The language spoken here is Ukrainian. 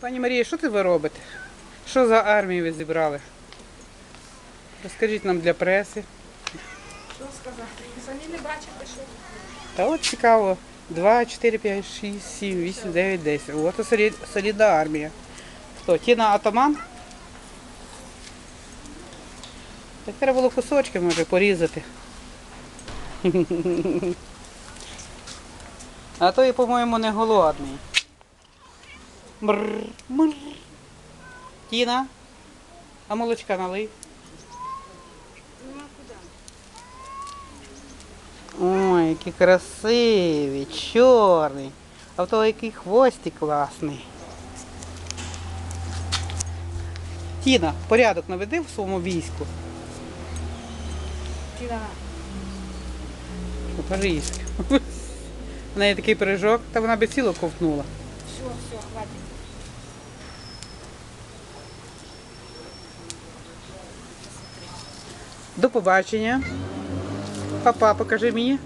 Пані Марія, що це ви робите? Що за армію ви зібрали? Розкажіть нам для преси. Що сказати? Самі не бачите, що Та от цікаво. 2, 4, 5, 6, 7, 8, 9, 10. От і солідна армія. Хто? Тіна атаман? Так треба було кусочки, може, порізати. А то і, по-моєму, не голодний. Мр, мр. Тіна, а молочка налий. Ой, які красиві, чорний. А в того який хвостик класний. Тіна, порядок наведи в своєму війську. Тіна. По-паризьки. У неї такий пиріжок, та вона би ціло ковтнула. Все, все, хватит. До побачення. Папа, покажи мені.